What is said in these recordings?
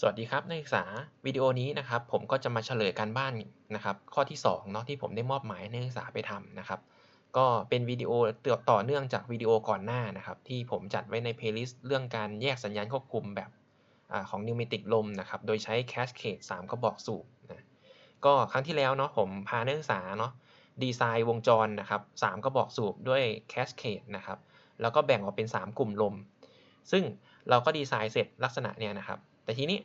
สวัสดีครับนักศึกษาวิดีโอนี้นะครับ ผมก็จะมาเฉลยการบ้านนะครับ ข้อที่2เนาะที่ผมได้มอบหมายนักศึกษาไปทำนะครับ ก็เป็นวิดีโอต่อเนื่องจากวิดีโอก่อนหน้านะครับ ที่ผมจัดไว้ในเพลย์ลิสต์เรื่องการแยกสัญญาณควบคุมแบบอของนิวเมติกลมนะครับ โดยใช้แคสเคด3กระบอกสูบนะก็ครั้งที่แล้วเนาะผมพานักศึกษาเนาะดีไซน์วงจรนะครับ3กระบอกสูบด้วยแคสเคดนะครับแล้วก็แบ่งออกเป็น 3 กลุ่มลม ซึ่งเราก็ดีไซน์เสร็จลักษณะเนี่ยนะครับ แต่ทีนี้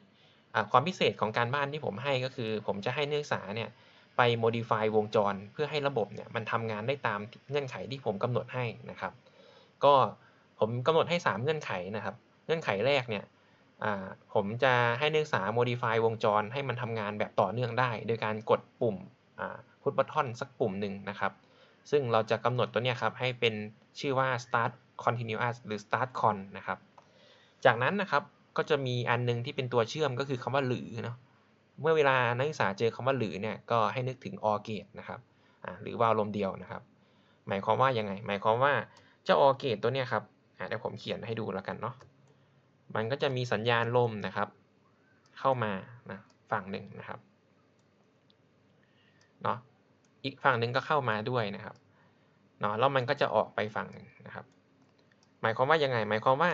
ความพิเศษของการบ้านที่ผมให้ก็คือ ผมจะให้นักศึกษาเนี่ยไป modify วงจรเพื่อให้ระบบเนี่ยมันทำงานได้ตามเงื่อนไขที่ผมกำหนดให้นะครับ ก็ผมกำหนดให้ 3 เงื่อนไขนะครับ เงื่อนไขแรกเนี่ยผมจะให้นักศึกษา modify วงจรให้มันทำงานแบบต่อเนื่องได้ โดยการกดปุ่ม push button สักปุ่มหนึ่งนะครับ ซึ่งเราจะกำหนดตัวเนี้ยครับให้เป็นชื่อว่า start continuous หรือ start con นะครับ จากนั้นนะครับ ก็จะมีอันนึงที่เป็นตัวเชื่อมก็คือคำว่าหรือเนาะเมื่อเวลานักศึกษาเจอคำว่าหรือเนี่ยก็ให้นึกถึง or gate นะครับหรือวาล์วลมเดียวนะครับ หมายความว่ายังไง หมายความว่าเจ้า or gate ตัวเนี้ยครับเดี๋ยวผมเขียนให้ดูแล้วกันเนาะมันก็จะมีสัญญาณลมนะครับ เข้ามานะฝั่งหนึ่งนะครับเนาะอีกฝั่งหนึ่งก็เข้ามาด้วยนะครับเนาะแล้วมันก็จะออกไปฝั่งหนึ่งนะครับ หมายความว่ายังไง หมายความว่า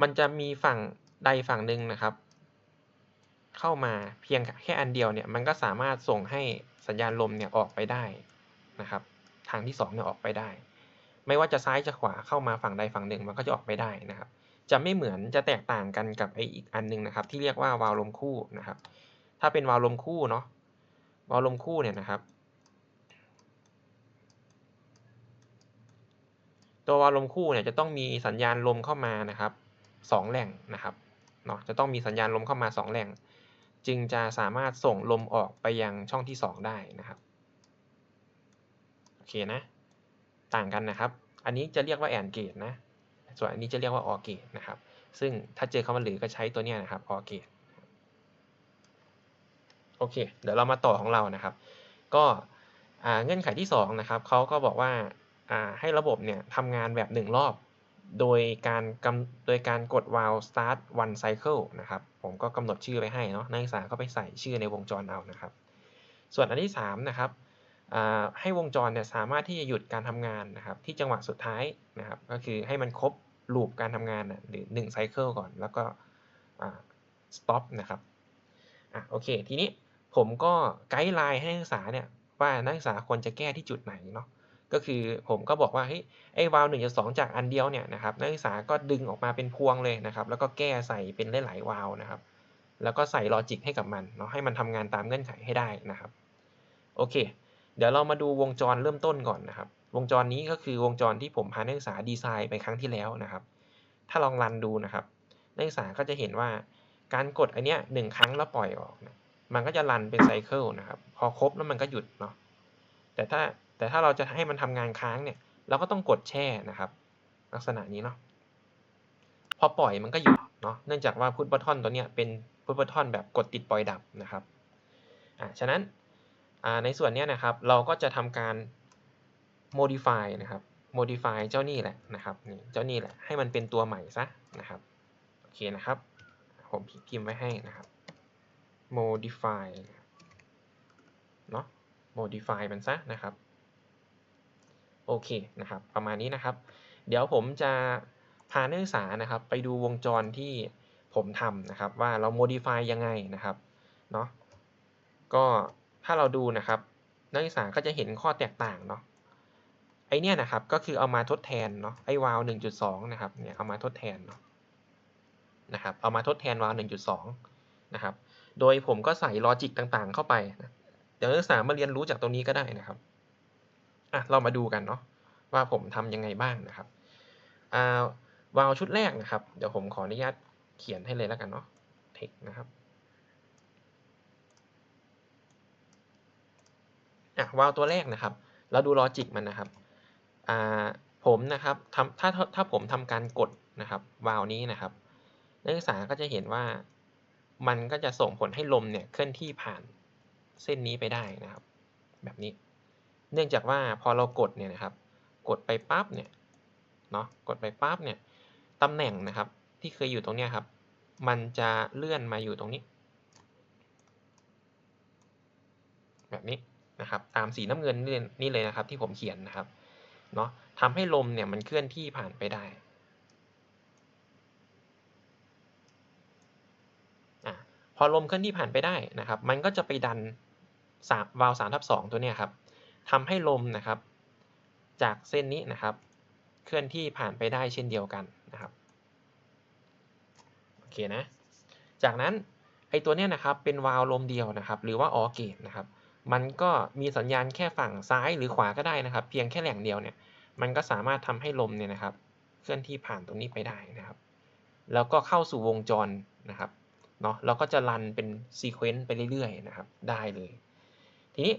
มันจะมีฝั่งใดฝั่งหนึ่งนะครับ เข้ามาเพียงแค่อันเดียวเนี่ยมันก็สามารถส่งให้สัญญาณลมเนี่ยออกไปได้นะครับ ทางที่2เนี่ยออกไปได้ ไม่ว่าจะซ้ายจะขวาเข้ามาฝั่งใดฝั่งหนึ่งมันก็จะออกไปได้นะครับ จะไม่เหมือนจะแตกต่างกันกับไออีกอันนึงนะครับ ที่เรียกว่าวาล์วลมคู่นะครับ ถ้าเป็นวาล์วลมคู่เนาะวาล์วลมคู่เนี่ยนะครับตัววาล์วลมคู่เนี่ยจะต้องมีสัญญาณลมเข้ามานะครับ 2 แหล่งนะครับเนาะจะต้องมีสัญญาณลมเข้ามา 2 แหล่ง จึงจะสามารถส่งลมออกไปยังช่องที่ 2 ได้นะครับโอเคนะ ต่างกันนะครับ อันนี้จะเรียกว่าแอนเกตนะส่วนอันนี้จะเรียกว่าออเกตนะครับ ซึ่งถ้าเจอคำว่าหรือก็ใช้ตัวนี้นะครับออเกตโอเค เดี๋ยวเรามาต่อของเรานะครับ ก็เงื่อนไขที่2นะครับเขาก็บอกว่าให้ระบบเนี่ยทำงานแบบ 1 รอบ โดยการกำโดยการกด valve start one cycle นะครับ ผมก็กำหนดชื่อไว้ให้เนาะนักศึกษาก็ไปใส่ชื่อในวงจรเอานะครับ ส่วนอันที่ 3 นะครับให้วงจรเนี่ยสามารถที่จะหยุดการทำงานนะครับที่จังหวะสุดท้ายนะครับ ก็คือให้มันครบลูปการทำงานหรือ1 cycle ก่อนแล้วก็ stop นะครับอะโอเค ทีนี้ผมก็ไกด์ไลน์ให้นักศึกษาเนี่ยว่านักศึกษาควรจะแก้ที่จุดไหนเนาะ ก็คือผมก็บอกว่าเฮ้ยไอ้วาล์วหนึ่งจุดสองจากอันเดียวเนี่ยนะครับนักศึกษาก็ดึงออกมาเป็นพวงเลยนะครับแล้วก็แก้ใส่เป็นหลายๆวาล์วนะครับแล้วก็ใส่ลอจิกให้กับมันเนาะให้มันทำงานตามเงื่อนไขให้ได้นะครับโอเค เดี๋ยวเรามาดูวงจรเริ่มต้นก่อนนะครับ วงจรนี้ก็คือวงจรที่ผมพานักศึกษาดีไซน์ไปครั้งที่แล้วนะครับ ถ้าลองรันดูนะครับนักศึกษาก็จะเห็นว่าการกดอันเนี้ยหนึ่งครั้งแล้วปล่อยออกนะมันก็จะรันเป็นไซเคิลนะครับ พอครบแล้วมันก็หยุดเนาะแต่ถ้า แต่ถ้าเราจะให้มันทำงานค้างเนี่ย เราก็ต้องกดแช่นะครับ ลักษณะนี้เนาะพอปล่อยมันก็หยุดเนาะเนื่องจากว่าพุทบัตทอนตัวเนี้ยเป็นพุทบัตทอนแบบกดติดปล่อยดับนะครับอ่าฉะนั้นอ่าในส่วนนี้นะครับเราก็จะทำการ modify นะครับ modify เจ้านี่แหละนะครับนี่เจ้านี่แหละให้มันเป็นตัวใหม่ซะนะครับโอเคนะครับผมพิมพ์ไว้ให้นะครับ modify เนาะ modify มันซะนะครับ โอเคนะครับ ประมาณนี้นะครับ เดี๋ยวผมจะพานักศึกษานะครับ ไปดูวงจรที่ผมทำนะครับ ว่าเรา modify ยังไงนะครับเนาะก็ถ้าเราดูนะครับ นักศึกษาก็จะเห็นข้อแตกต่างเนาะไอเนี้ยนะครับก็คือเอามาทดแทนเนาะไอวาล์ว1.2 นะครับเนี่ยเอามาทดแทนเนาะนะครับเอามาทดแทนวาล์ว1.2 นะครับ โดยผมก็ใส่ลอจิกต่างๆ เข้าไปเดี๋ยวนักศึกษามาเรียนรู้จากตรงนี้ก็ได้นะครับ อะเรามาดูกันเนาะว่าผมทำยังไงบ้างนะครับอ่าวาลชุดแรกนะครับ เดี๋ยวผมขออนุญาตเขียนให้เลยแล้วกันเนาะเทคนะครับอะวาลตัวแรกนะครับ เราดูลอจิกมันนะครับอ่าผมนะครับทำถ้าถ้าผมทำการกดนะครับวาลนี้นะครับ นักศึกษาก็จะเห็นว่ามันก็จะส่งผลให้ลมเนี่ยเคลื่อนที่ผ่านเส้นนี้ไปได้นะครับ แบบนี้ เนื่องจากว่าพอเรากดเนี่ยนะครับ กดไปปั๊บเนี่ยเนาะกดไปปั๊บเนี่ยตำแหน่งนะครับที่เคยอยู่ตรงเนี้ยครับ มันจะเลื่อนมาอยู่ตรงนี้ แบบนี้นะครับ ตามสีน้ำเงินนี่เลยนะครับ ที่ผมเขียนนะครับเนาะทำให้ลมเนี่ยมันเคลื่อนที่ผ่านไปได้อะพอลมเคลื่อนที่ผ่านไปได้นะครับ มันก็จะไปดันสามวาล์วสามทับสองตัวเนี้ยครับ ทำให้ลมนะครับ จากเส้นนี้นะครับ เคลื่อนที่ผ่านไปได้เช่นเดียวกันนะครับโอเคนะจากนั้นไอตัวเนี้ยนะครับเป็นวาล์วลมเดียวนะครับ หรือว่าออเกตนะครับมันก็มีสัญญาณแค่ฝั่งซ้ายหรือขวาก็ได้นะครับ เพียงแค่แหล่งเดียวเนี่ยมันก็สามารถทำให้ลมเนี่ยนะครับ เคลื่อนที่ผ่านตรงนี้ไปได้นะครับ แล้วก็เข้าสู่วงจรนะครับเนาะเราก็จะรันเป็นซีเควนต์ไปเรื่อยๆนะครับ ได้เลย ทีนี้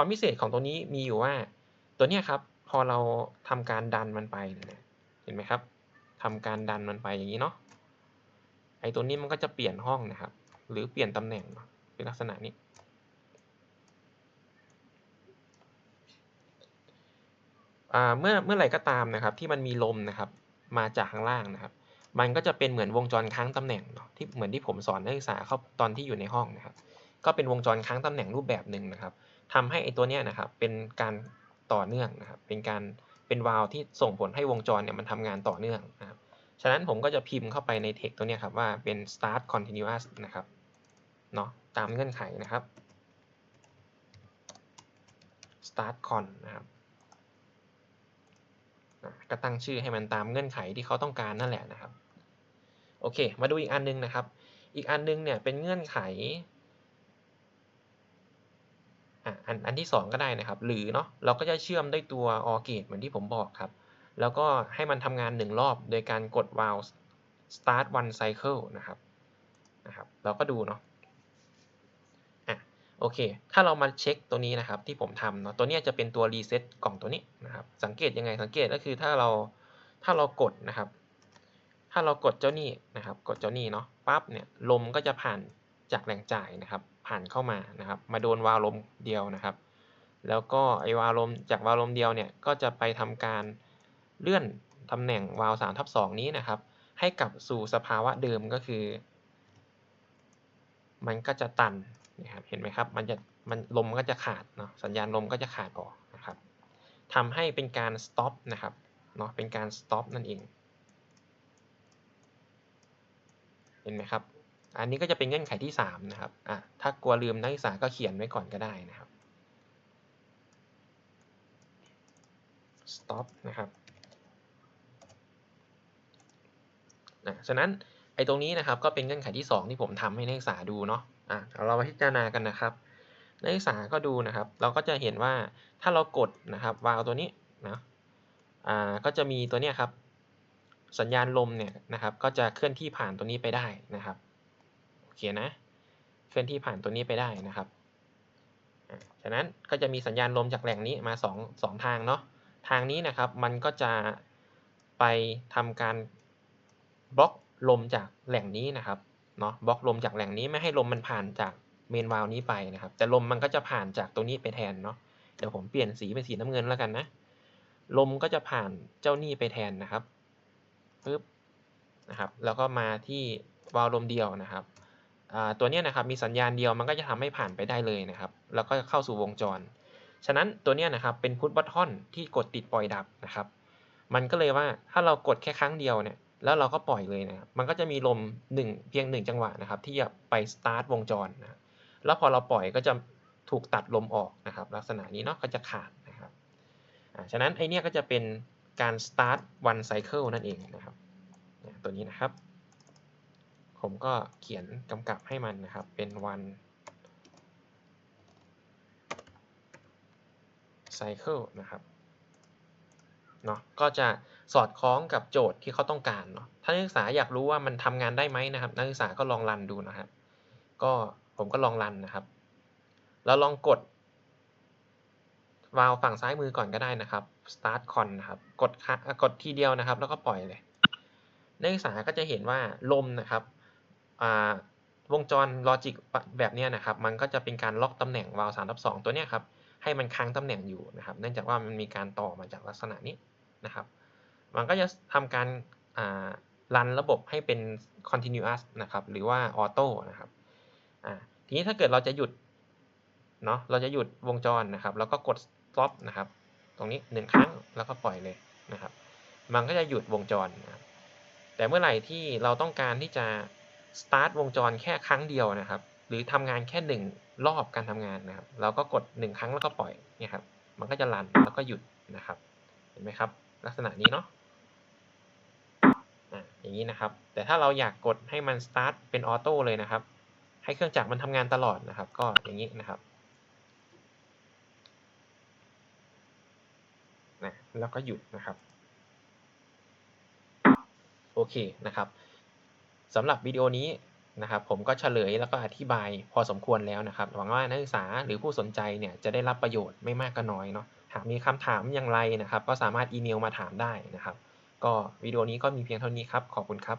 ความพิเศษของตัวนี้มีอยู่ว่าตัวเนี้ยครับ พอเราทำการดันมันไปเนี่ยเห็นไหมครับทำการดันมันไปอย่างนี้เนาะไอ้ตัวนี้มันก็จะเปลี่ยนห้องนะครับ หรือเปลี่ยนตำแหน่งเป็นลักษณะนี้ เมื่อเมื่อไหร่ก็ตามนะครับ ที่มันมีลมนะครับ มาจากข้างล่างนะครับ มันก็จะเป็นเหมือนวงจรค้างตำแหน่งเนาะที่เหมือนที่ผมสอนนักศึกษาเขาตอนที่อยู่ในห้องนะครับ ก็เป็นวงจรค้างตำแหน่งรูปแบบหนึ่งนะครับ ทำให้ไอตัวเนี้ยนะครับเป็นการต่อเนื่องนะครับเป็นการเป็นวาลที่ส่งผลให้วงจรเนี่ยมันทำงานต่อเนื่องนะครับฉะนั้นผมก็จะพิมพ์เข้าไปในเทคตัวเนี้ยครับว่าเป็น start continuous นะครับเนาะตามเงื่อนไขนะครับ start con นะครับก็ตั้งชื่อให้มันตามเงื่อนไขที่เขาต้องการนั่นแหละนะครับ โอเค มาดูอีกอันนึงนะครับ อีกอันนึงเนี่ยเป็นเงื่อนไข อันอันที่ 2 ก็ได้นะครับ หรือเนาะเราก็จะเชื่อมด้วยตัว OR gate เหมือนที่ผมบอกครับ แล้วก็ให้มันทำงาน 1 รอบ โดยการกด valve start one cycle นะครับนะครับ เราก็ดูเนาะอะโอเค ถ้าเรามาเช็คตัวนี้นะครับที่ผมทำเนาะตัวนี้จะเป็นตัว reset กล่องตัวนี้นะครับ สังเกตยังไงสังเกตก็คือถ้าเราถ้าเรากดนะครับ ถ้าเรากดเจ้านี่นะครับ กดเจ้านี่เนาะปั๊บเนี่ยลมก็จะผ่านจากแหล่งจ่ายนะครับ ผ่านเข้ามานะครับ มาโดนวาล์มเดียวนะครับ แล้วก็ไอวาล์มจากวาล์มเดียวเนี่ยก็จะไปทำการเลื่อนตำแหน่งวาล์วสามทับสองนี้นะครับ ให้กลับสู่สภาวะเดิมก็คือ มันก็จะตันนะครับเห็นไหมครับมันจะมันลมก็จะขาดเนาะสัญญาณลมก็จะขาดออกนะครับทำให้เป็นการ stop นะครับเนาะเป็นการ stop นั่นเองเห็นไหมครับ อันนี้ก็จะเป็นเงื่อนไขที่ 3 นะครับอะถ้ากลัวลืมนักศึกษาก็เขียนไว้ก่อนก็ได้นะครับ stop นะครับนะฉะนั้นไอ้ตรงนี้นะครับก็เป็นเงื่อนไขที่ 2 ที่ผมทำให้นักศึกษาดูเนาะอะเรามาพิจารณากันนะครับ นักศึกษาก็ดูนะครับ เราก็จะเห็นว่าถ้าเรากดนะครับวาล์วตัวนี้นะอ่าก็จะมีตัวเนี้ยครับ สัญญาณลมเนี่ยนะครับ ก็จะเคลื่อนที่ผ่านตัวนี้ไปได้นะครับ เคนะ เคลื่อนที่ผ่านตัวนี้ไปได้นะครับ ฉะนั้นก็จะมีสัญญาณลมจากแหล่งนี้มา2 2ทางเนาะ ทางนี้นะครับมันก็จะไปทำการบล็อกลมจากแหล่งนี้นะครับเนาะบล็อกลมจากแหล่งนี้ไม่ให้ลมมันผ่านจากเมนวาลนี้ไปนะครับ แต่ลมมันก็จะผ่านจากตรงนี้ไปแทนเนาะเดี๋ยวผมเปลี่ยนสีเป็นสีน้ำเงินแล้วกันนะ ลมก็จะผ่านเจ้านี่ไปแทนนะครับปึ๊บนะครับ แล้วก็มาที่วาล์วลมเดียวนะครับ ตัวนี้นะครับมีสัญญาณเดียวมันก็จะทำให้ผ่านไปได้เลยนะครับ แล้วก็เข้าสู่วงจร ฉะนั้นตัวนี้นะครับเป็นพุทบัตทอนที่กดติดปล่อยดับนะครับ มันก็เลยว่าถ้าเรากดแค่ครั้งเดียวเนี่ยแล้วเราก็ปล่อยเลยนะครับมันก็จะมีลม1เพียง 1 จังหวะนะครับ ที่จะไปสตาร์ทวงจรนะแล้วพอเราปล่อยก็จะถูกตัดลมออกนะครับ ลักษณะนี้เนาะก็จะขาดนะครับฉะนั้นไอเนี้ยก็จะเป็นการ start one cycle นั่นเองนะครับตัวนี้นะครับ ผมก็เขียนกำกับให้มันนะครับ เป็นวัน cycle นะครับเนาะก็จะสอดคล้องกับโจทย์ที่เขาต้องการเนาะถ้านักศึกษาอยากรู้ว่ามันทำงานได้ไหมนะครับ นักศึกษาก็ลองรันดูนะครับก็ผมก็ลองรันนะครับ แล้วลองกดวาล์วฝั่งซ้ายมือก่อนก็ได้นะครับ start con นะครับกดกดทีเดียวนะครับ แล้วก็ปล่อยเลย นักศึกษาก็จะเห็นว่าลมนะครับ วงจรลอจิกแบบนี้นะครับ มันก็จะเป็นการล็อกตำแหน่งวาล์วสามทับสองตัวนี้ครับ ให้มันค้างตำแหน่งอยู่นะครับ เนื่องจากว่ามันมีการต่อมาจากลักษณะนี้นะครับ มันก็จะทำการรันระบบให้เป็น continuous นะครับ หรือว่า auto นะครับทีนี้ถ้าเกิดเราจะหยุดเนาะ เราจะหยุดวงจรนะครับ แล้วก็กด stop นะครับ ตรงนี้หนึ่งครั้งแล้วก็ปล่อยเลยนะครับ มันก็จะหยุดวงจรนะครับแต่เมื่อไหร่ที่เราต้องการที่จะ start วงจรแค่ครั้งเดียวนะครับ หรือทำงานแค่หนึ่งรอบการทำงานนะครับ เราก็กดหนึ่งครั้งแล้วก็ปล่อยเนี่ยครับ มันก็จะรันแล้วก็หยุดนะครับ เห็นไหมครับ ลักษณะนี้เนาะอ่าอย่างนี้นะครับ แต่ถ้าเราอยากกดให้มัน start เป็นออโต้เลยนะครับ ให้เครื่องจักรมันทำงานตลอดนะครับ ก็อย่างนี้นะครับนะแล้วก็หยุดนะครับ โอเคนะครับ สำหรับวิดีโอนี้นะครับผมก็เฉลยแล้วก็อธิบายพอสมควรแล้วนะครับหวังว่านักศึกษาหรือผู้สนใจเนี่ยจะได้รับประโยชน์ไม่มากก็น้อยเนาะหากมีคำถามอย่างไรนะครับ ก็สามารถอีเมลมาถามได้นะครับ ก็วิดีโอนี้ก็มีเพียงเท่านี้ครับ ขอบคุณครับ